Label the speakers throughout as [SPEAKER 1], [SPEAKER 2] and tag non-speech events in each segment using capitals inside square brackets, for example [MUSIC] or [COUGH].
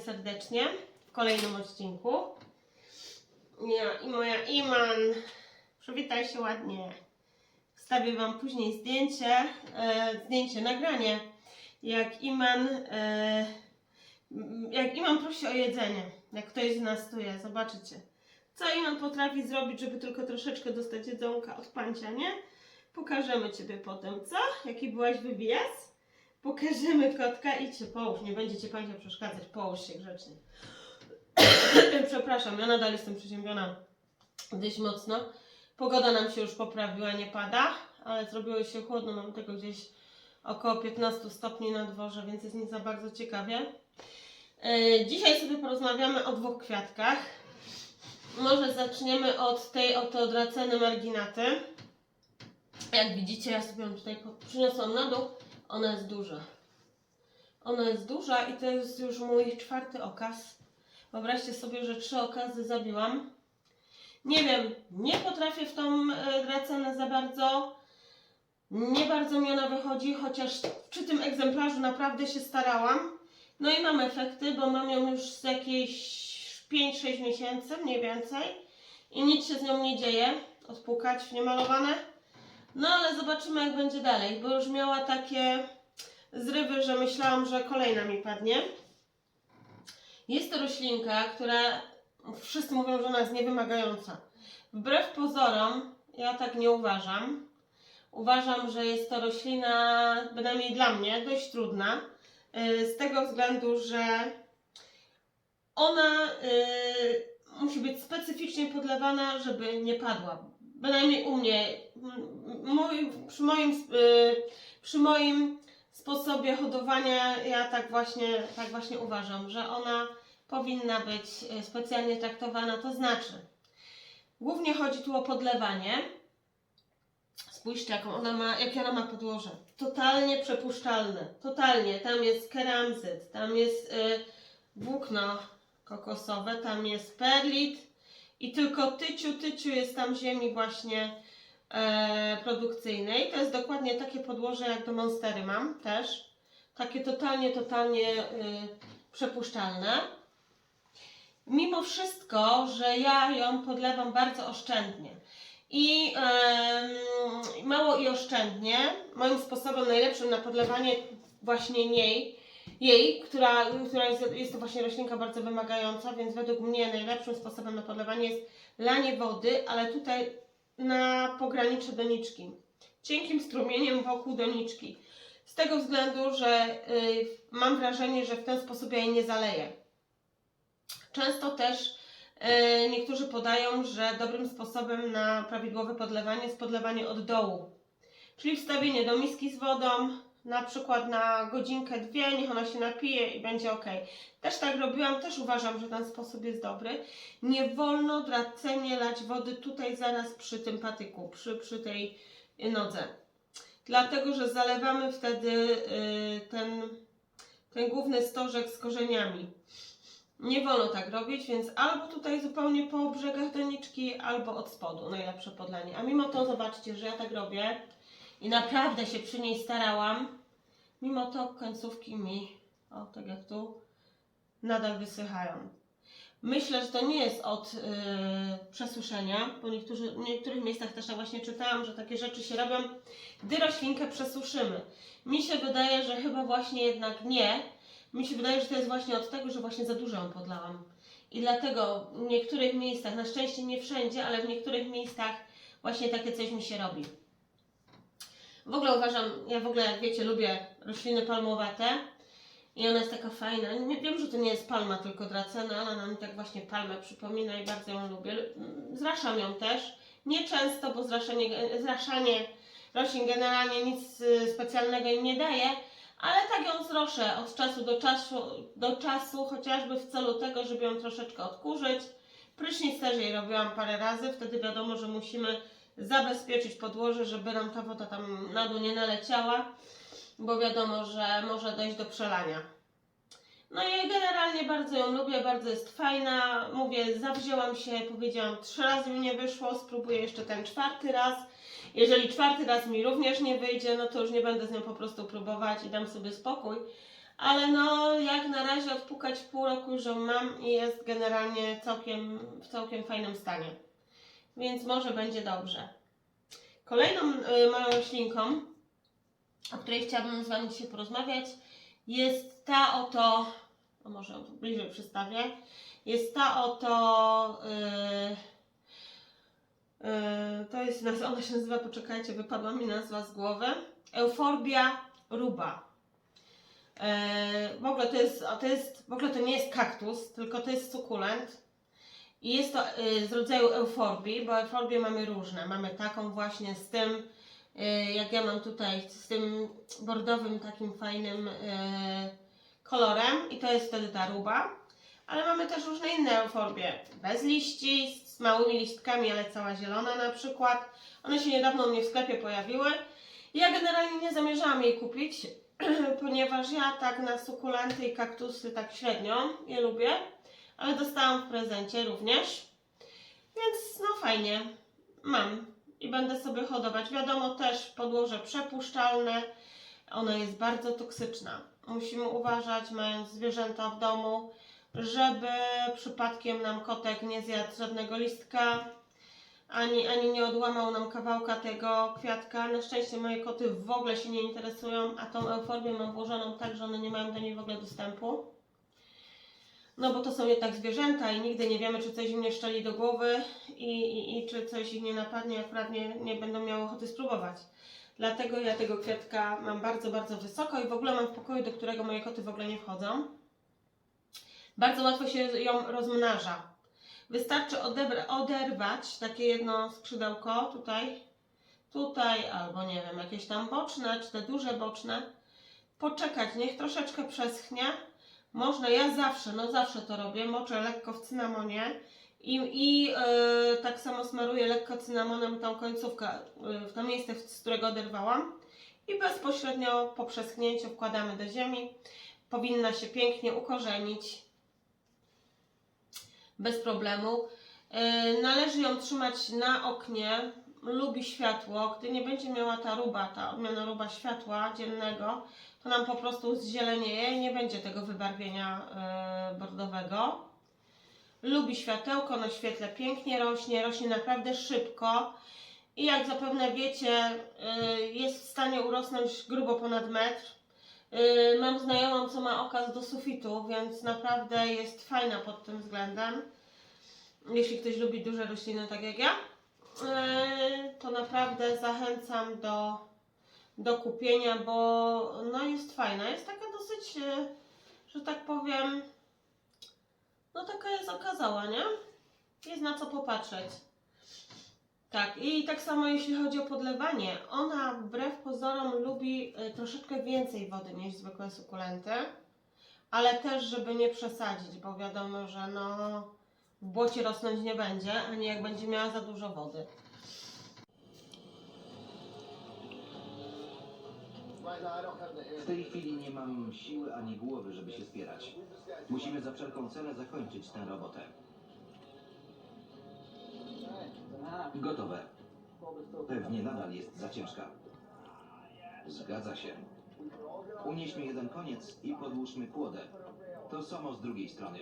[SPEAKER 1] serdecznie w kolejnym odcinku. Ja i moja Iman. Przywitaj się ładnie. Wstawię Wam później zdjęcie, e, zdjęcie, nagranie, jak Iman, e, jak Iman prosi o jedzenie, jak ktoś z nas tu jest, zobaczycie. Co Iman potrafi zrobić, żeby tylko troszeczkę dostać jedzonka od pancia, nie? Pokażemy Ciebie potem, co? Jaki byłaś wybijaz? Pokażemy kotka i Cię połóż, nie będziecie Państwo przeszkadzać, połóż się grzecznie. [COUGHS] Przepraszam, ja nadal jestem przeziębiona dość mocno. Pogoda nam się już poprawiła, nie pada, ale zrobiło się chłodno, mam tego gdzieś około 15 stopni na dworze, więc jest nie za bardzo ciekawie. E, Dzisiaj sobie porozmawiamy o dwóch kwiatkach. Może zaczniemy od tej oto odraceny marginaty. Jak widzicie, ja sobie ją tutaj przyniosłam na dół. Ona jest duża. Ona jest duża i to jest już mój czwarty okaz. Wyobraźcie sobie, że trzy okazy zabiłam. Nie wiem, nie potrafię w tą e, dracenę za bardzo. Nie bardzo mi ona wychodzi, chociaż przy tym egzemplarzu naprawdę się starałam. No i mam efekty, bo mam ją już z jakieś 5-6 miesięcy, mniej więcej. I nic się z nią nie dzieje. Odpukać, niemalowane. No ale zobaczymy jak będzie dalej, bo już miała takie zrywy, że myślałam, że kolejna mi padnie. Jest to roślinka, która wszyscy mówią, że ona jest niewymagająca. Wbrew pozorom, ja tak nie uważam. Uważam, że jest to roślina, bynajmniej dla mnie, dość trudna. yy, Z tego względu, że ona yy, musi być specyficznie podlewana, żeby nie padła. Bynajmniej u mnie, mój, przy, moim, yy, przy moim sposobie hodowania, ja tak właśnie, tak właśnie uważam, że ona powinna być y, specjalnie traktowana, to znaczy, głównie chodzi tu o podlewanie. Spójrzcie, jaką ona ma, jakie ona ma podłoże. Totalnie przepuszczalne. Totalnie. Tam jest keramzyt, tam jest y, włókno kokosowe, tam jest perlit i tylko tyciu, tyciu jest tam ziemi właśnie e, produkcyjnej. To jest dokładnie takie podłoże, jak do Monstery mam też. Takie totalnie, totalnie y, przepuszczalne. Mimo wszystko, że ja ją podlewam bardzo oszczędnie. I mało i oszczędnie. Moim sposobem najlepszym na podlewanie właśnie niej, jej, która, która jest, jest to właśnie roślinka bardzo wymagająca, więc według mnie najlepszym sposobem na podlewanie jest lanie wody, ale tutaj na pogranicze doniczki. Cienkim strumieniem wokół doniczki. Z tego względu, że y, mam wrażenie, że w ten sposób ja jej nie zaleję. Często też e, niektórzy podają, że dobrym sposobem na prawidłowe podlewanie jest podlewanie od dołu. Czyli wstawienie do miski z wodą, na przykład na godzinkę, dwie, niech ona się napije i będzie ok. Też tak robiłam, też uważam, że ten sposób jest dobry. Nie wolno dracenie lać wody tutaj zaraz przy tym patyku, przy, przy tej nodze. Dlatego, że zalewamy wtedy y, ten, ten główny stożek z korzeniami. Nie wolno tak robić, więc albo tutaj zupełnie po brzegach doniczki, albo od spodu najlepsze podlanie. A mimo to zobaczcie, że ja tak robię i naprawdę się przy niej starałam. Mimo to końcówki mi, o tak jak tu, nadal wysychają. Myślę, że to nie jest od yy, przesuszenia, bo niektórzy, w niektórych miejscach też tak właśnie czytałam, że takie rzeczy się robią, gdy roślinkę przesuszymy. Mi się wydaje, że chyba właśnie jednak nie, mi się wydaje, że to jest właśnie od tego, że właśnie za dużo ją podlałam. I dlatego w niektórych miejscach, na szczęście nie wszędzie, ale w niektórych miejscach właśnie takie coś mi się robi. W ogóle uważam, ja w ogóle jak wiecie lubię rośliny palmowate i ona jest taka fajna. Nie, wiem, że to nie jest palma, tylko dracena, ale ona mi tak właśnie palmę przypomina i bardzo ją lubię. Zraszam ją też. Nie często, bo zraszanie, zraszanie roślin generalnie nic y, specjalnego im nie daje, ale tak ją zroszę od czasu do czasu, do czasu, chociażby w celu tego, żeby ją troszeczkę odkurzyć. Prysznic też jej robiłam parę razy, wtedy wiadomo, że musimy zabezpieczyć podłoże, żeby nam ta woda tam na dół nie naleciała, bo wiadomo, że może dojść do przelania. No i generalnie bardzo ją lubię, bardzo jest fajna. Mówię, zawzięłam się, powiedziałam, trzy razy mi nie wyszło, spróbuję jeszcze ten czwarty raz. Jeżeli czwarty raz mi również nie wyjdzie, no to już nie będę z nią po prostu próbować i dam sobie spokój. ale no jak na razie odpukać pół roku, że mam i jest generalnie całkiem, w całkiem fajnym stanie. Więc może będzie dobrze. Kolejną y, moją roślinką, o której chciałabym z Wami dzisiaj porozmawiać, jest ta oto, a może bliżej przystawię, jest ta oto, yy, yy, to jest, naz- ona się nazywa, poczekajcie, wypadła mi nazwa z głowy, Euforbia ruba. Yy, w ogóle to jest, to jest, w ogóle to nie jest kaktus, tylko to jest sukulent. I jest to yy, z rodzaju euforbii, bo euforbię mamy różne. Mamy taką właśnie z tym, yy, jak ja mam tutaj, z tym bordowym takim fajnym yy, kolorem i to jest wtedy ta ruba. Ale mamy też różne inne euforbie, bez liści, z małymi listkami, ale cała zielona na przykład. One się niedawno u mnie w sklepie pojawiły. Ja generalnie nie zamierzałam jej kupić, [CLEARS THROAT] ponieważ ja tak na sukulenty i kaktusy tak średnio je lubię, ale dostałam w prezencie również. Więc no fajnie, mam i będę sobie hodować. Wiadomo też podłoże przepuszczalne, ona jest bardzo toksyczna. Musimy uważać, mając zwierzęta w domu, żeby przypadkiem nam kotek nie zjadł żadnego listka, ani, ani nie odłamał nam kawałka tego kwiatka. Na szczęście moje koty w ogóle się nie interesują, a tą euforbię mam włożoną tak, że one nie mają do niej w ogóle dostępu. No bo to są jednak zwierzęta i nigdy nie wiemy, czy coś im nie szczeli do głowy i, i, i czy coś ich nie napadnie, akurat nie, nie będą miały ochoty spróbować. Dlatego ja tego kwiatka mam bardzo, bardzo wysoko i w ogóle mam w pokoju, do którego moje koty w ogóle nie wchodzą. Bardzo łatwo się ją rozmnaża. Wystarczy oderwać takie jedno skrzydełko tutaj, tutaj, albo nie wiem, jakieś tam boczne, czy te duże boczne. Poczekać, niech troszeczkę przeschnie. Można, ja zawsze, no zawsze to robię, moczę lekko w cynamonie i, i yy, tak samo smaruję lekko cynamonem tą końcówkę, yy, w to miejsce, z którego oderwałam. I bezpośrednio po przeschnięciu wkładamy do ziemi. Powinna się pięknie ukorzenić bez problemu. Yy, należy ją trzymać na oknie, lubi światło. Gdy nie będzie miała ta ruba, ta odmiana ruba światła dziennego, to nam po prostu zzielenieje i nie będzie tego wybarwienia yy, bordowego. Lubi światełko, na świetle pięknie rośnie, rośnie naprawdę szybko. I jak zapewne wiecie, yy, jest w stanie urosnąć grubo ponad metr. Yy, Mam znajomą, co ma okaz do sufitu, więc naprawdę jest fajna pod tym względem. Jeśli ktoś lubi duże rośliny, tak jak ja, to naprawdę zachęcam do, do kupienia, bo no jest fajna. Jest taka dosyć, yy, że tak powiem, no taka jest okazała, nie? Jest na co popatrzeć. Tak, i tak samo jeśli chodzi o podlewanie, ona wbrew pozorom lubi y, troszeczkę więcej wody niż zwykłe sukulenty, ale też, żeby nie przesadzić, bo wiadomo, że no w błocie rosnąć nie będzie, ani jak będzie miała za dużo wody.
[SPEAKER 2] W tej chwili nie mam siły ani głowy, żeby się spierać. Musimy za wszelką cenę zakończyć tę robotę. Gotowe. Pewnie nadal jest za ciężka. Zgadza się. Unieśmy jeden koniec i podłóżmy kłodę. To samo z drugiej strony.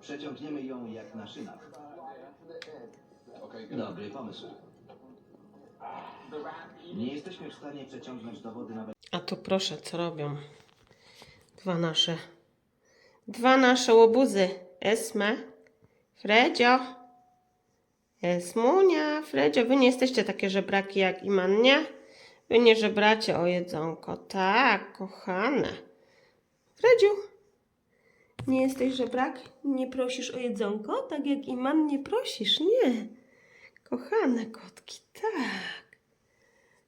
[SPEAKER 2] Przeciągniemy ją jak na szynach. Dobry pomysł. Nie jesteśmy w stanie przeciągnąć do wody nawet
[SPEAKER 1] A tu proszę, co robią? Dwa nasze. Dwa nasze łobuzy. Esme. Fredzio. Esmunia. Fredzio, wy nie jesteście takie żebraki jak Iman, nie? Wy nie żebracie o jedzonko. Tak, kochane. Fredziu. Nie jesteś żebrak? Nie prosisz o jedzonko? Tak jak Iman nie prosisz? Nie. Kochane kotki, tak.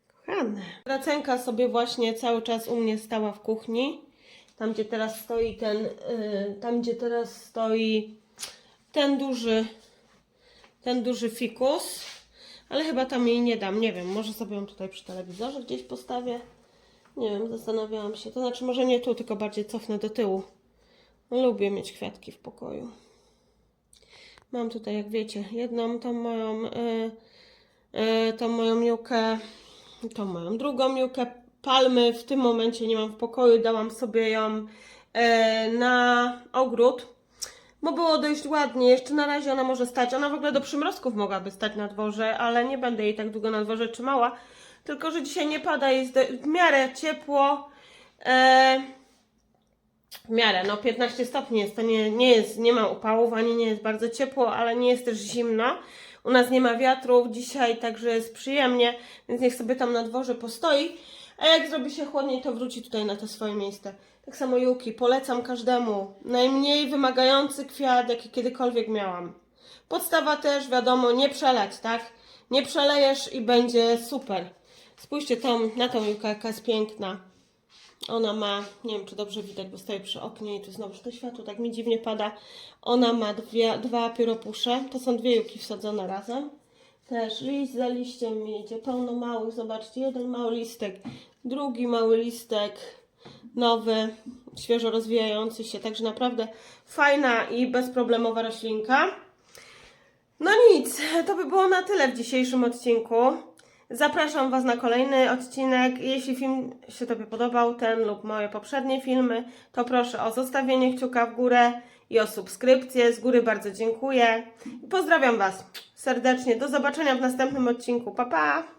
[SPEAKER 1] Kochane. Racenka sobie właśnie cały czas u mnie stała w kuchni. Tam gdzie teraz stoi ten, yy, tam gdzie teraz stoi ten duży, ten duży fikus. Ale chyba tam jej nie dam, nie wiem, może sobie ją tutaj przy telewizorze gdzieś postawię. Nie wiem, zastanawiałam się. To znaczy może nie tu, tylko bardziej cofnę do tyłu. Lubię mieć kwiatki w pokoju. Mam tutaj, jak wiecie, jedną tą moją, yy, yy, tą moją miłkę tą moją drugą miłkę palmy w tym momencie nie mam w pokoju, dałam sobie ją e, na ogród, bo było dość ładnie. Jeszcze na razie ona może stać. Ona w ogóle do przymrozków mogłaby stać na dworze, ale nie będę jej tak długo na dworze trzymała. Tylko, że dzisiaj nie pada, jest w miarę ciepło. E, w miarę, no 15 stopni jest, to nie, nie jest, nie ma upałów, ani nie jest bardzo ciepło, ale nie jest też zimno. U nas nie ma wiatrów dzisiaj, także jest przyjemnie, więc niech sobie tam na dworze postoi. A jak zrobi się chłodniej, to wróci tutaj na to swoje miejsce. Tak samo Yuki, polecam każdemu. Najmniej wymagający kwiat, jaki kiedykolwiek miałam. Podstawa też, wiadomo, nie przelać, tak? Nie przelejesz i będzie super. Spójrzcie tą, na tą Jukę, jaka jest piękna. Ona ma, nie wiem czy dobrze widać, bo stoję przy oknie i tu znowu to światło tak mi dziwnie pada. Ona ma dwie, dwa pióropusze, to są dwie juki wsadzone razem. Też liść za liściem mi idzie, pełno małych, zobaczcie, jeden mały listek, drugi mały listek, nowy, świeżo rozwijający się, także naprawdę fajna i bezproblemowa roślinka. No nic, to by było na tyle w dzisiejszym odcinku. Zapraszam Was na kolejny odcinek. Jeśli film się Tobie podobał, ten lub moje poprzednie filmy, to proszę o zostawienie kciuka w górę i o subskrypcję. Z góry bardzo dziękuję. Pozdrawiam Was serdecznie. Do zobaczenia w następnym odcinku. Pa, pa!